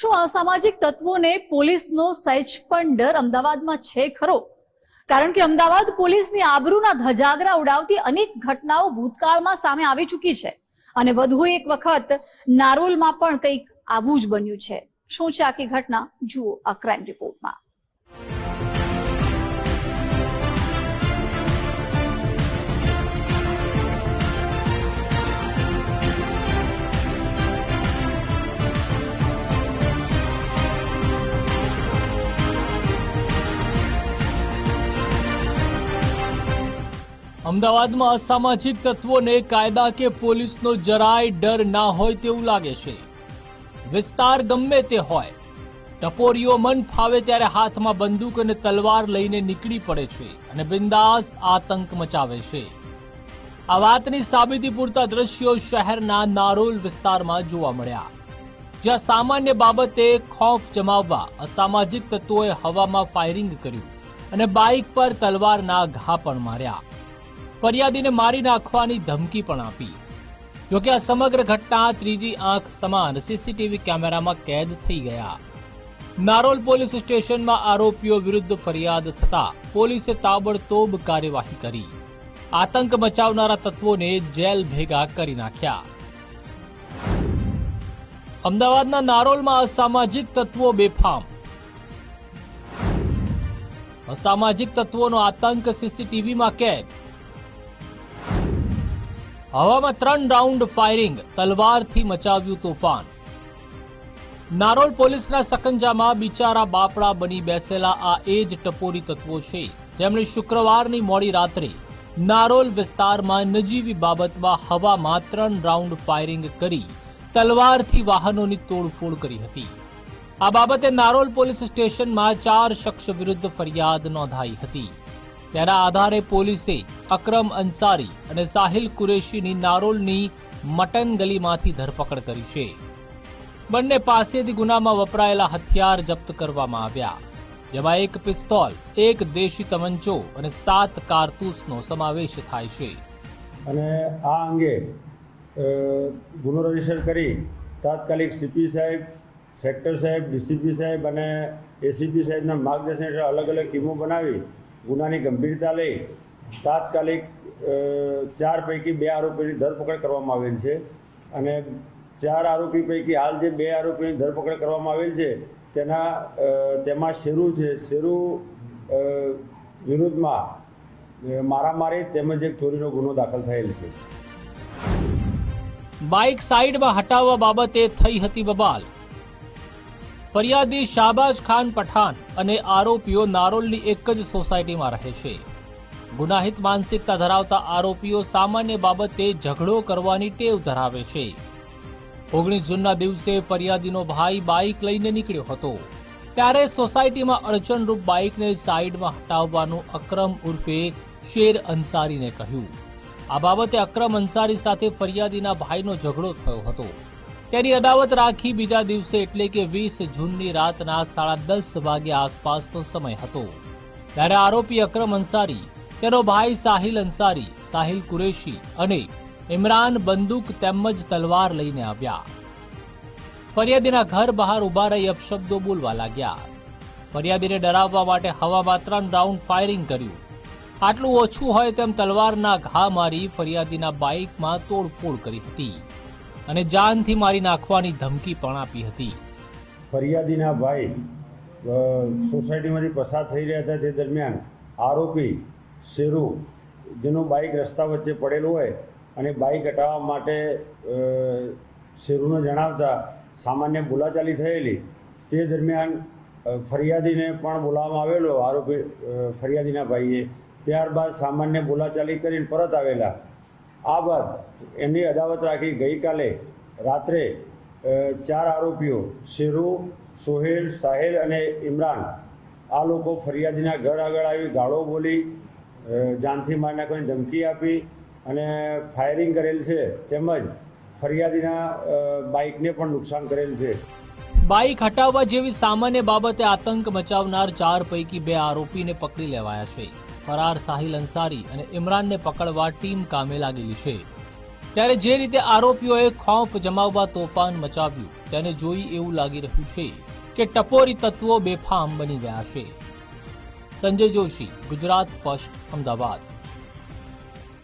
શું અસામાજિક તત્વોને પોલીસનો સહેજ પણ ડર અમદાવાદમાં છે ખરો? કારણ કે અમદાવાદ પોલીસની આબરૂના ધજાગરા ઉડાવતી અનેક ઘટનાઓ ભૂતકાળમાં સામે આવી ચૂકી છે. અને વધુ એક વખત નારોલમાં પણ કંઈક આવું જ બન્યું છે. શું છે આખી ઘટના? જુઓ આ ક્રાઇમ રિપોર્ટમાં. અમદાવાદમાં અસામાજિક તત્વોને કાયદા કે પોલીસનો જરાય ડર ના હોય તેવું લાગે છે. વિસ્તાર ગમે તે હોય, ટપોરીઓ મન ફાવે ત્યારે હાથમાં બંદૂક અને તલવાર લઈને નીકળી પડે છે અને બિંદાસ આતંક મચાવે છે. આ વાતની સાબિતી પૂરતા દ્રશ્યો શહેરના નારોલ વિસ્તારમાં જોવા મળ્યા. જ્યાં સામાન્ય બાબતે ખોફ જમાવવા અસામાજિક તત્વોએ હવામાં ફાયરિંગ કર્યું અને બાઇક પર તલવારના ઘા પણ માર્યા. ફરિયાદીને મારી નાખવાની ધમકી પણ આપી. જોકે આ સમગ્ર ઘટના ત્રીજી આંખ સમાન સીસીટીવી કેમેરામાં કેદ થઈ ગયા. નારોલ પોલીસ સ્ટેશનમાં આરોપીઓ વિરુદ્ધ ફરિયાદ થતા પોલીસે તાબડતોબ કાર્યવાહી કરી. આતંક મચાવનારા તત્વોને જેલ ભેગા કરી નાખ્યા. અમદાવાદના નારોલમાં અસામાજિક તત્વો બેફામ. અસામાજિક તત્વોનો આતંક સીસીટીવીમાં કેદ. હવામાં ત્રણ રાઉન્ડ ફાયરિંગ, તલવારથી મચાવ્યું તોફાન. નારોલ પોલીસના સકંજામાં બિચારા બાપડા બની બેસેલા આ એ જ ટપોરી તત્વો છે, જેમણે શુક્રવારની મોડી રાત્રે નારોલ વિસ્તારમાં નજીવી બાબતમાં હવામાં ત્રણ રાઉન્ડ ફાયરિંગ કરી તલવારથી વાહનોની તોડફોડ કરી હતી. આ બાબતે નારોલ પોલીસ સ્ટેશનમાં ચાર શખ્સ વિરુદ્ધ ફરિયાદ નોંધાઈ હતી. તેના આધારે પોલીસે અકરમ અંસારી અને સાહિલ કુરેશીની નારોલની મટન ગલીમાંથી ધરપકડ કરી છે. બંને પાસેથી ગુનામાં વપરાયેલા હથિયાર જપ્ત કરવામાં આવ્યા. જેમાં એક પિસ્તોલ, એક દેશી તમંચો અને સાત કારતૂસનો સમાવેશ થાય છે. અને આ અંગે ગુનો રજિસ્ટર કરી તાત્કાલિક સીપી સાહેબ, સેક્ટર સાહેબ, ડીસીપી સાહેબ અને એસીપી સાહેબના માર્ગદર્શન હેઠળ અલગ અલગ ટીમો બનાવી ગુનાની ગંભીરતા લઈ તાત્કાલિક ચાર પૈકી બે આરોપીની ધરપકડ કરવામાં આવેલ છે અને ચાર આરોપી પૈકી હાલ જે બે આરોપીની ધરપકડ કરવામાં આવેલ છે, તેના તેમાં શેરુ છે. શેરુ વિરુદ્ધમાં મારામારી તેમજ એક ચોરીનો ગુનો દાખલ થયેલ છે. બાઇક સાઈડમાં હટાવવા બાબતે થઈ હતી બબાલ. ફરિયાદી શાહબાજ ખાન પઠાણ અને આરોપીઓ નારોલની એક જ સોસાયટીમાં રહે છે. ગુનાહિત માનસિકતા ધરાવતા આરોપીઓ સામાન્ય બાબતે ઝઘડો કરવાની ટેવ ધરાવે છે. ઓગણીસ જૂનના દિવસે ફરિયાદીનો ભાઈ બાઇક લઈને નીકળ્યો હતો. ત્યારે સોસાયટીમાં અડચણરૂપ બાઇકને સાઈડમાં હટાવવાનું અક્રમ ઉર્ફે શેર અંસારીને કહ્યું. આ બાબતે અક્રમ અંસારી સાથે ફરિયાદીના ભાઈનો ઝઘડો થયો હતો. તેની અદાવત રાખી બીજા દિવસે એટલે કે વીસ જૂનની રાતના સાડા દસ વાગ્યા આસપાસનો સમય હતો. ત્યારે આરોપી અક્રમ અંસારી, તેનો ભાઈ સાહિલ અંસારી, સાહિલ કુરેશી અને ઇમરાન બંદૂક તેમજ તલવાર લઈને આવ્યા. ફરિયાદીના ઘર બહાર ઊભા રહી અપશબ્દો બોલવા લાગ્યા. ફરિયાદીને ડરાવવા માટે હવામાં ત્રણ રાઉન્ડ ફાયરિંગ કર્યું. આટલું ઓછું હોય તેમ તલવારના ઘા મારી ફરિયાદીના બાઇકમાં તોડફોડ કરી હતી. અને જાનથી મારી નાખવાની ધમકી પણ આપી હતી. ફરિયાદીના ભાઈ સોસાયટીમાંથી પસાર થઈ રહ્યા હતા તે દરમિયાન આરોપી શેરુ, જેનું બાઇક રસ્તા વચ્ચે પડેલું હોય અને બાઇક હટાવવા માટે શેરુને જણાવતા સામાન્ય બોલાચાલી થયેલી તે દરમિયાન ફરિયાદીને પણ બોલાવવામાં આવેલો. આરોપી ફરિયાદીના ભાઈએ ત્યારબાદ સામાન્ય બોલાચાલી કરીને પરત આવેલા. આ બાદ એમની અદાવત રાખી ગઈકાલે રાત્રે ચાર આરોપીઓ, શેરુ, સોહેલ, સાહેલ અને ઇમરાન, આ લોકો ફરિયાદીના ઘર આગળ આવી ગાળો બોલી જાનથી મારી નાખવાની ધમકી આપી અને ફાયરિંગ કરેલ છે તેમજ ફરિયાદીના બાઇકને પણ નુકસાન કરેલ છે. બાઇક હટાવવા જેવી સામાન્ય બાબતે આતંક મચાવનાર ચાર પૈકી બે આરોપીને પકડી લેવાયા છે. ફરાર સાહિલ અંસારી અને ઇમરાનને પકડવા ટીમ કામે લાગેલી છે. ત્યારે જે રીતે આરોપીઓએ ખોફ જમાવવા તોફાન મચાવ્યું, તેને જોઈ એવું લાગી રહ્યું છે કે ટપોરી તત્વો બેફામ બની ગયા છે. સંજય જોશી, ગુજરાત ફર્સ્ટ, અમદાવાદ.